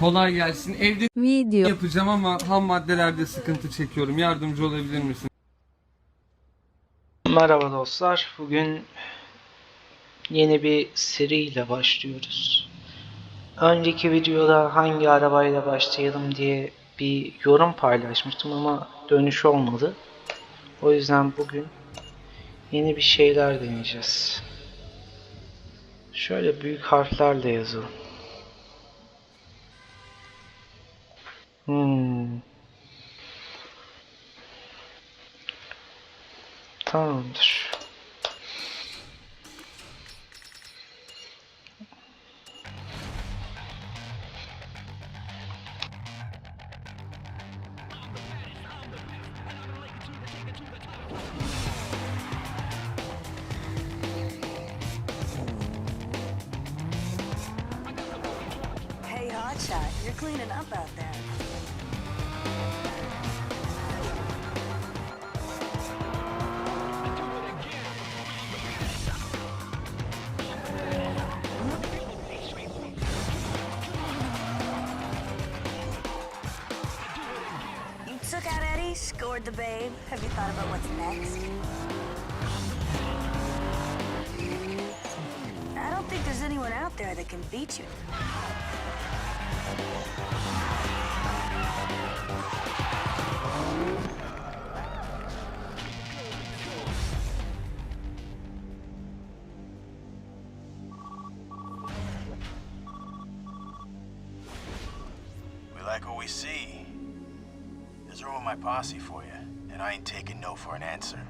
Kolay gelsin. Evde Video. yapacağım ama ham maddelerde sıkıntı çekiyorum. Yardımcı olabilir misin? Merhaba dostlar. Bugün yeni bir seriyle başlıyoruz. Önceki videoda hangi arabayla başlayalım diye bir yorum paylaşmıştım ama dönüş olmadı. O yüzden bugün yeni bir şeyler deneyeceğiz. Şöyle büyük harflerle yazalım. Hmm. Tamamdır. Hey, Hotshot, you're cleaning up out there. Think there's anyone out there that can beat you. We like what we see. There's room in my posse for you, and I ain't taking no for an answer.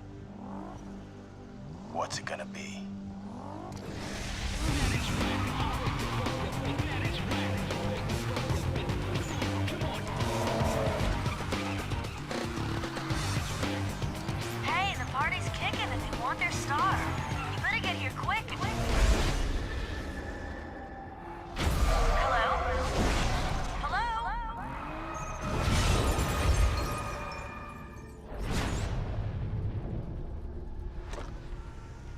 What's it gonna be?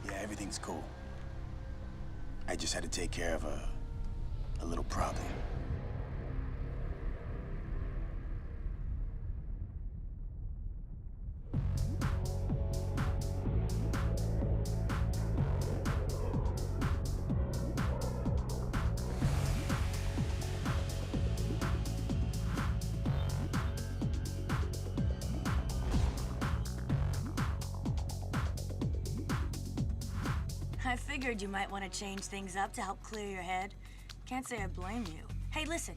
Yeah, everything's cool. I just had to take care of a a little problem. I figured you might want to change things up to help clear your head. Can't say I blame you. Hey, listen.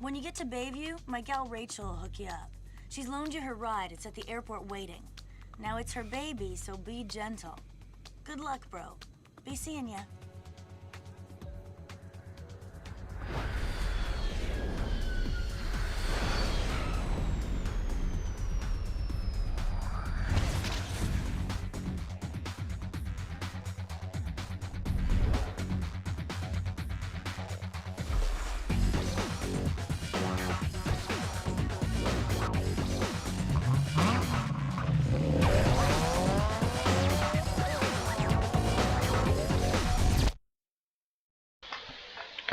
When you get to Bayview, my gal Rachel will hook you up. She's loaned you her ride. It's at the airport waiting. Now it's her baby, so be gentle. Good luck, bro. Be seeing ya.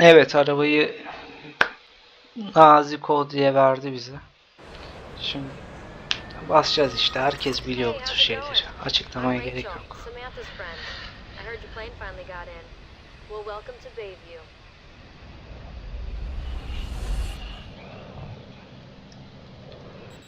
Evet arabayı Nazik ol diye verdi bize. Şimdi basacağız işte. Herkes biliyor bu tür şeyleri. Açıklamaya gerek yok.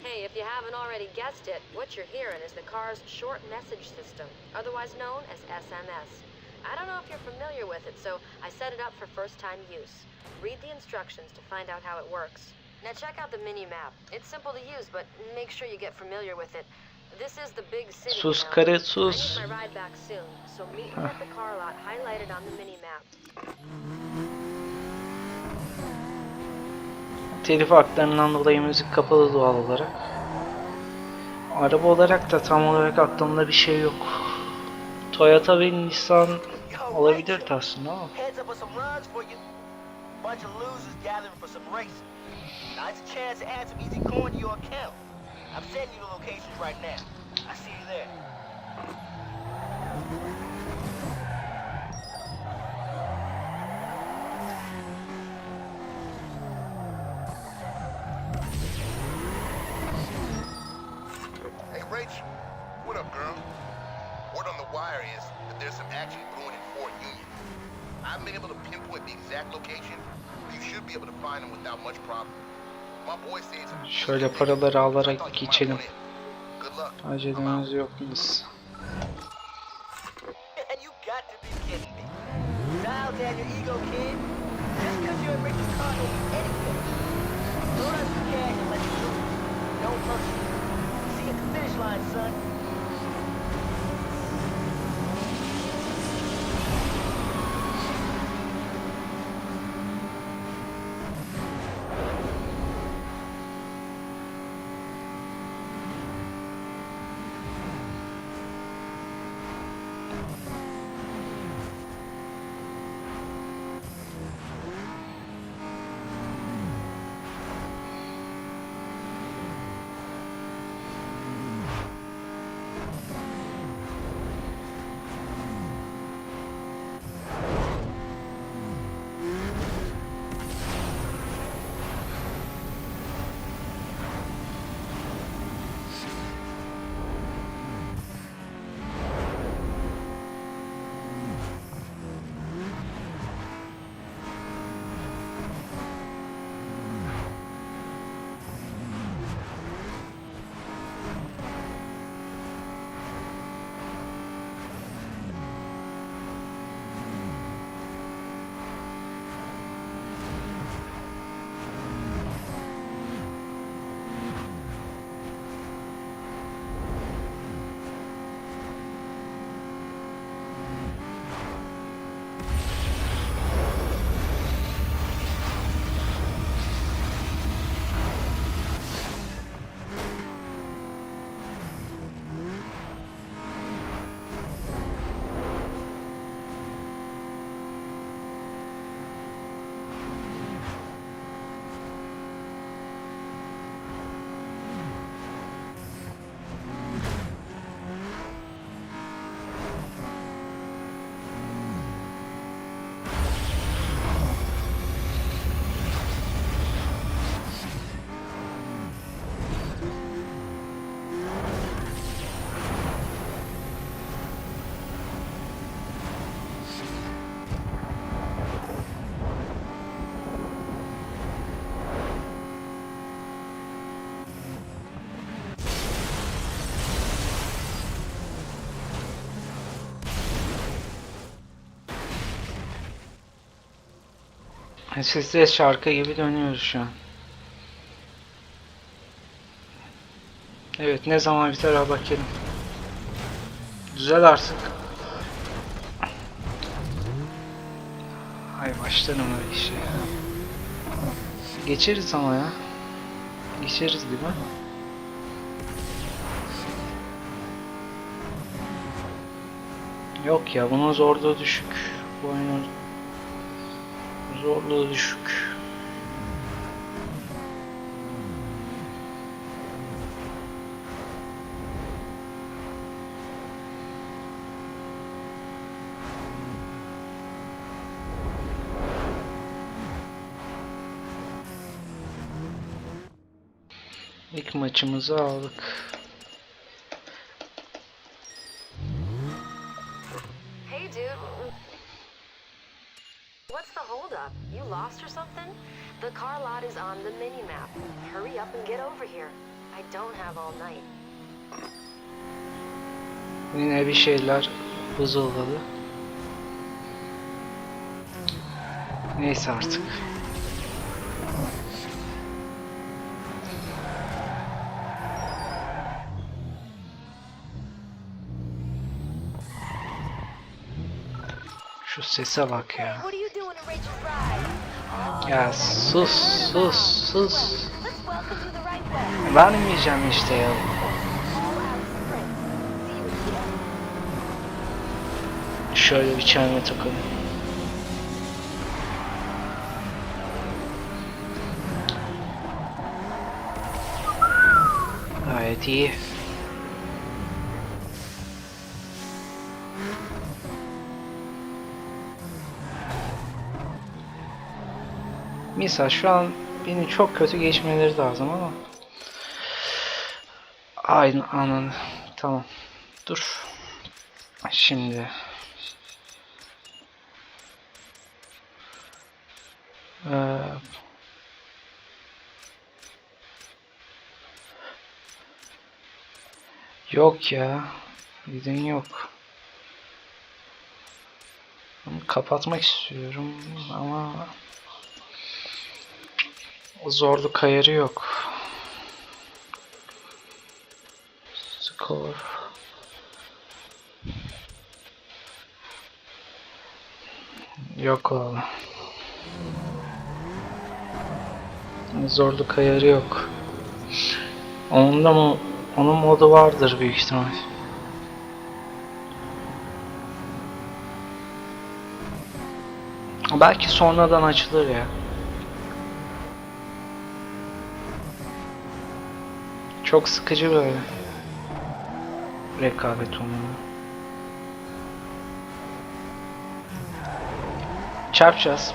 Hey, if you haven't already guessed it, what you're hearing is the car's short message system, otherwise known as SMS. I don't know if you're familiar with it, so I set it up for first-time use. Read the instructions to find out how it works. Now check out the mini-map. It's simple to use, but make sure you get familiar with it. This is the big city Sus karı I sus. need my ride back soon, so meet me at the car lot highlighted on the mini-map. Telif haklarından dolayı müzik kapalı doğal olarak. Araba olarak da tam olarak aklımda bir şey yok. Toyota ve Nissan olabilirdi for you. Bunch of losers gathering for some racing. Now it's a chance to add some easy coin to your account. I'm sending you the locations right now. I see you there. Hey, Rach. What up, girl? Word on the wire is that there's some action brewing in Fort Union. I haven't been able to pinpoint the exact location, you should be able to find them without much problem. My boy says Şöyle paraları alarak geçelim. Acelemiz yok biz. to be Sizde şarkı gibi dönüyoruz şu an. Evet ne zaman biter ha bakalım. Güzel artık. Hay başlarım öyle işe. Geçeriz ama ya. Geçeriz değil mi? Yok ya bunun zorluğu düşük. Bu oyunun zorluğu düşük. İlk maçımızı aldık. You lost or something? The car lot is on the mini map. Hurry up and get over here. I don't have all night. Yine bir şeyler bozuldu. Neyse artık. Şu sese bak ya. Ya sus sus sus. Vermeyeceğim işte ya. Şöyle bir çelme takalım. Gayet iyi. Misal şu an beni çok kötü geçmeleri lazım ama Aynen anladım. Tamam. Dur. Şimdi. Ee, yok ya. Neden yok? Kapatmak istiyorum ama zorluk ayarı yok. Score. Yok oğlum. Zorluk ayarı yok. Onun da mı onun modu vardır büyük ihtimal. Belki sonradan açılır ya. Çok sıkıcı böyle. Rekabet oyunu. Çarpacağız.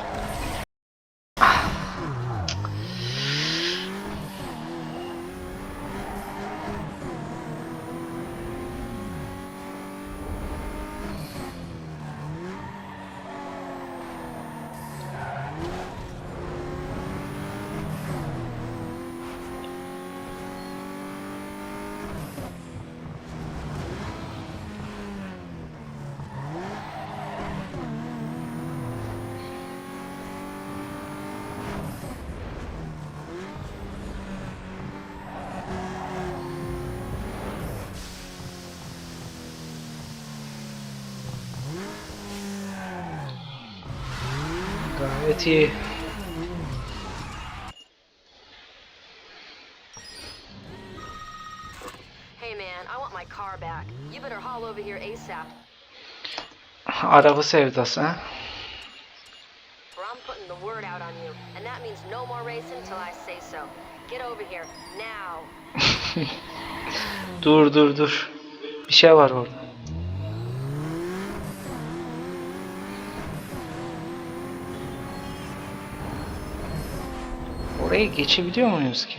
Get over here, now. Dur dur dur. Bir şey var orada. Oraya geçebiliyor muyuz ki?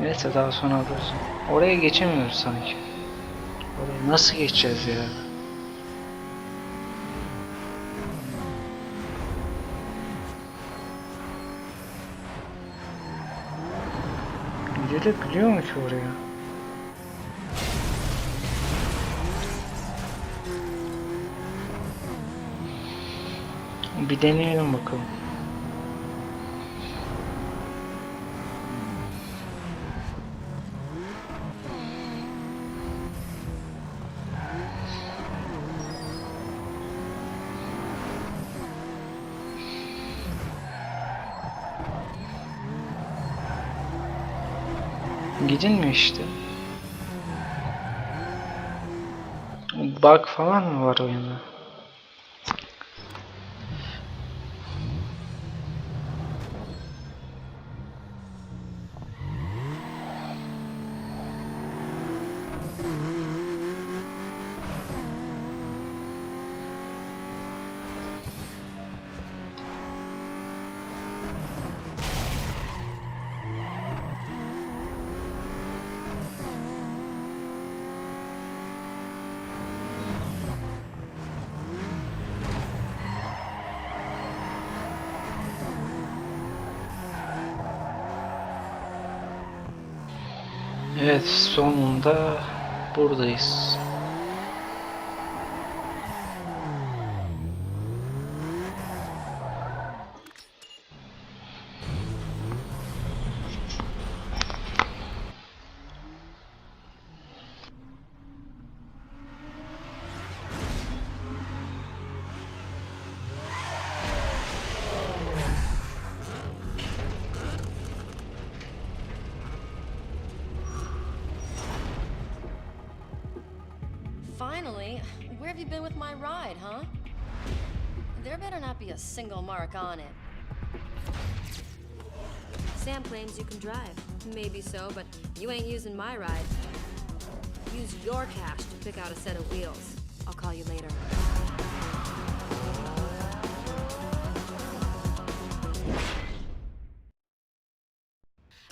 Neyse daha sonra alırız. Oraya geçemiyoruz sanki. Oraya nasıl geçeceğiz ya? Gidebiliyor mu ki oraya? Bir deneyelim bakalım. Gidin mi işte? Bug falan mı var oyunda? Evet sonunda buradayız. Finally, where have you been with my ride, huh? There better not be a single mark on it. Sam claims you can drive. Maybe so, but you ain't using my ride. Use your cash to pick out a set of wheels. I'll call you later.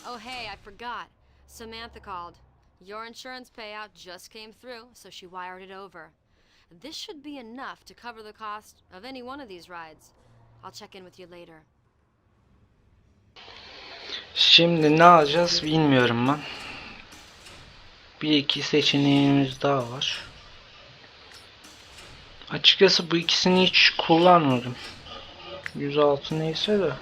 Oh, hey, I forgot. Samantha called. Your insurance payout just came through, so she wired it over. This should be enough to cover the cost of any one of these rides. I'll check in with you later. Şimdi ne alacağız bilmiyorum ben. Bir iki seçeneğimiz daha var. Açıkçası bu ikisini hiç kullanmadım. 106 neyse de.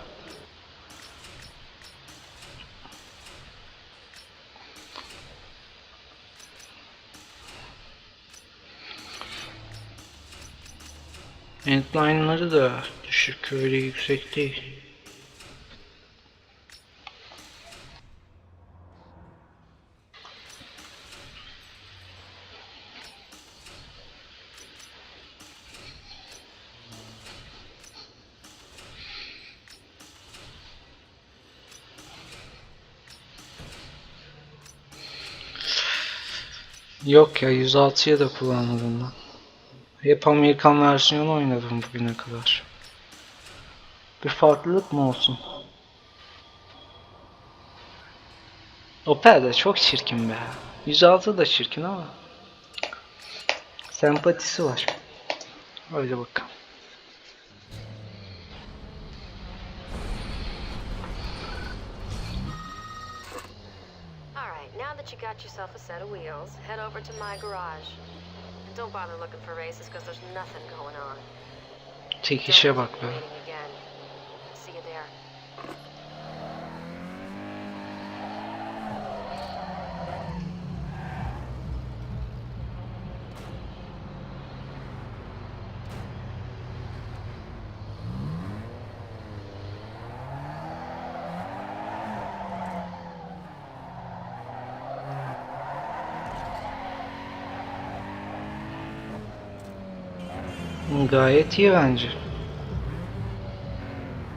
Endline'ları da düşük öyle yüksek değil. Yok ya 106'ya da kullanmadım ben. Hep Amerikan versiyonu oynadım bugüne kadar. Bir farklılık mı olsun? Opel de çok çirkin be. 106 da çirkin ama sempatisi var. Öyle bakalım. Now that you got yourself a set of wheels, head over to my garage. Don't bother looking for races because there's nothing going on. Çekişe bak be. Gayet iyi bence.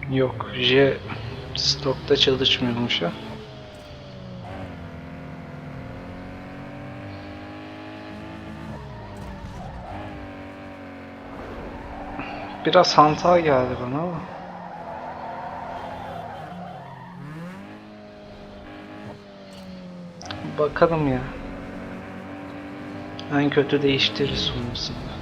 Yok, J stokta çalışmıyormuş ha. Biraz hantal geldi bana ama. Bakalım ya. En kötü değiştiririz sonrasında.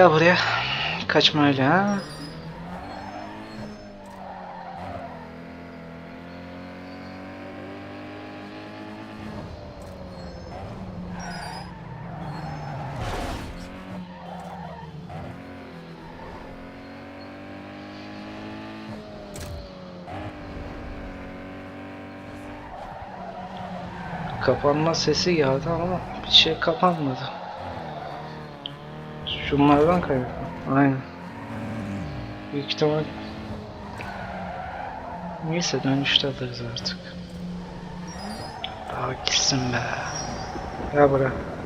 Gel buraya. Kaçma öyle ha. Kapanma sesi geldi ama bir şey kapanmadı. Şunlardan kaynaklı. Aynen. Büyük ihtimal Neyse dönüşte alırız artık. Daha gitsin be. Ya bırak.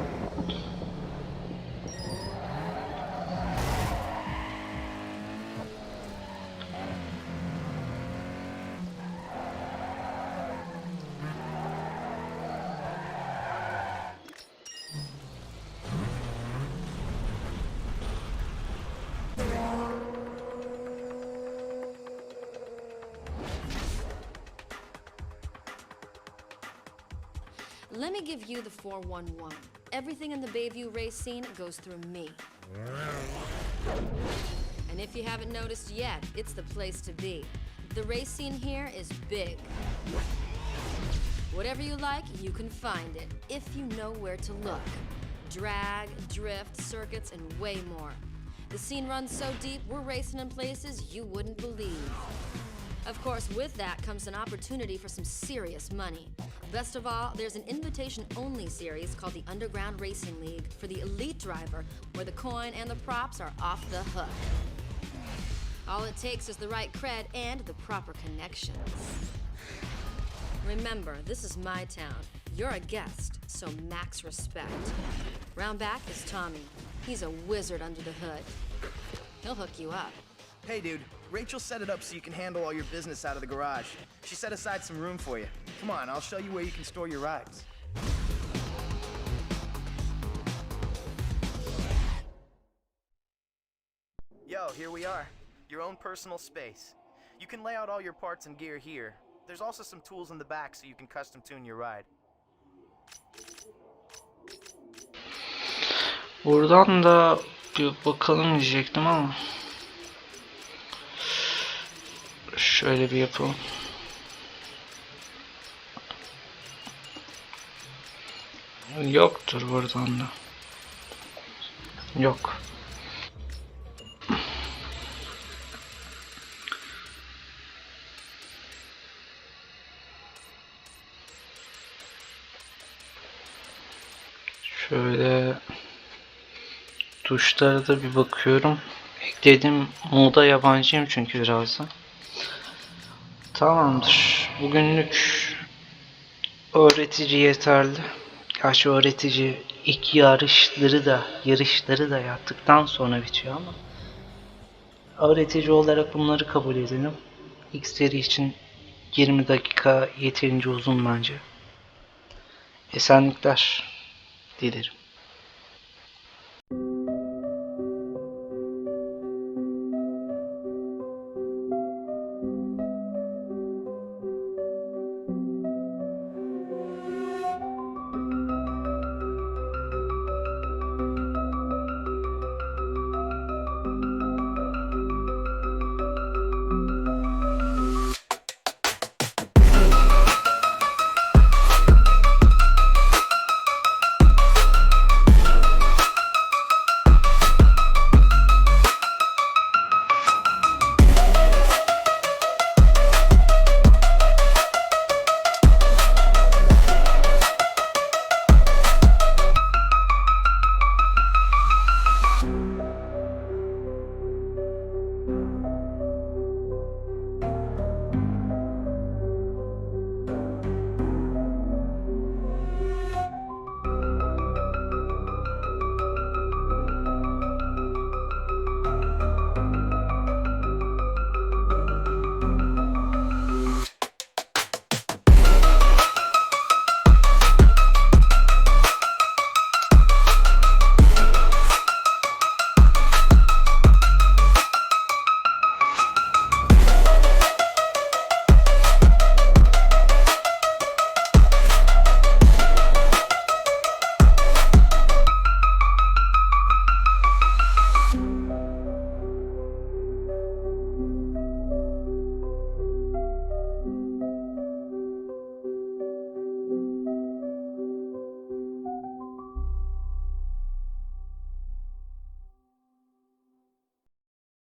Let me give you the 411. Everything in the Bayview race scene goes through me. And if you haven't noticed yet, it's the place to be. The race scene here is big. Whatever you like, you can find it, if you know where to look. Drag, drift, circuits, and way more. The scene runs so deep, we're racing in places you wouldn't believe. Of course, with that comes an opportunity for some serious money. Best of all, there's an invitation only series called the Underground Racing League for the elite driver, where the coin and the props are off the hook. All it takes is the right cred and the proper connections. Remember, this is my town. You're a guest, so max respect. Round back is Tommy. He's a wizard under the hood. He'll hook you up. Hey, dude. Rachel set it up so you can handle all your business out of the garage. She set aside some room for you. Come on, I'll show you where you can store your rides. Yo, here we are. Your own personal space. You can lay out all your parts and gear here. There's also some tools in the back so you can custom tune your ride. Buradan da bir bakalım diyecektim ama. Şöyle bir yapalım. Yoktur buradan da. Yok. Şöyle tuşlara da bir bakıyorum. Ekledim moda yabancıyım çünkü biraz da. Tamamdır. Bugünlük öğretici yeterli. Gerçi öğretici ilk yarışları da yarışları da yaptıktan sonra bitiyor ama öğretici olarak bunları kabul edelim. İlk seri için 20 dakika yeterince uzun bence. Esenlikler dilerim.